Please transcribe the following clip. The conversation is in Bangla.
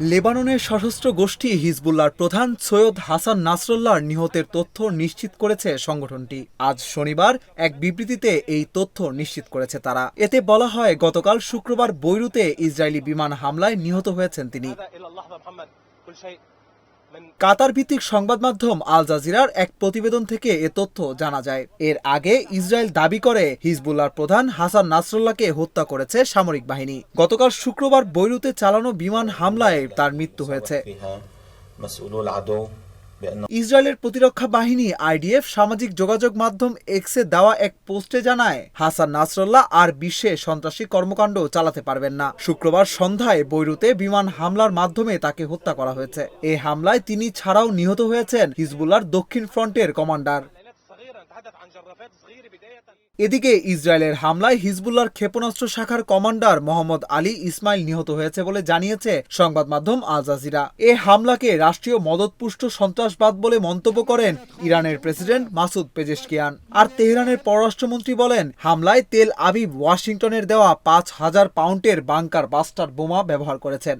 লেবাননের সশস্ত্র গোষ্ঠী হিজবুল্লার প্রধান সৈয়দ হাসান নাসরুল্লাহর নিহতের তথ্য নিশ্চিত করেছে সংগঠনটি। আজ শনিবার এক বিবৃতিতে এই তথ্য নিশ্চিত করেছে তারা। এতে বলা হয়, গতকাল শুক্রবার বৈরুতে ইসরায়েলি বিমান হামলায় নিহত হয়েছেন তিনি। কাতার ভিত্তিক সংবাদ মাধ্যম আল জাজিরার এক প্রতিবেদন থেকে এ তথ্য জানা যায়। এর আগে ইসরায়েল দাবি করে হিজবুল্লার প্রধান হাসান নাসরুল্লাহকে হত্যা করেছে সামরিক বাহিনী। গতকাল শুক্রবার বৈরুতে চালানো বিমান হামলায় তার মৃত্যু হয়েছে। ইসরায়েলের প্রতিরক্ষা বাহিনী, আইডিএফ, সামাজিক যোগাযোগ মাধ্যম এক্সে দেওয়া এক পোস্টে জানায়, হাসান নাসরল্লাহ আর বিশ্বে সন্ত্রাসী কর্মকাণ্ড চালাতে পারবেন না। শুক্রবার সন্ধ্যায় বৈরুতে বিমান হামলার মাধ্যমে তাকে হত্যা করা হয়েছে। এ হামলায় তিনি ছাড়াও নিহত হয়েছেন হিজবুল্লার দক্ষিণ ফ্রন্টের কমান্ডার। এদিকে ইসরায়েলের হামলায় হিজবুল্লাহর ক্ষেপণাস্ত্র শাখার কমান্ডার মোহাম্মদ আলী ইসমাইল নিহত হয়েছে বলে জানিয়েছে সংবাদ মাধ্যম আল জাজিরা। এ হামলাকে রাষ্ট্রীয় মদতপুষ্ট সন্ত্রাসবাদ বলে মন্তব্য করেন ইরানের প্রেসিডেন্ট মাসুদ পেজেশকিয়ান। আর তেহরানের পররাষ্ট্রমন্ত্রী বলেন, হামলায় তেল আবিব, ওয়াশিংটনের দেওয়া পাঁচ হাজার পাউন্ডের বাংকার বাস্টার বোমা ব্যবহার করেছেন।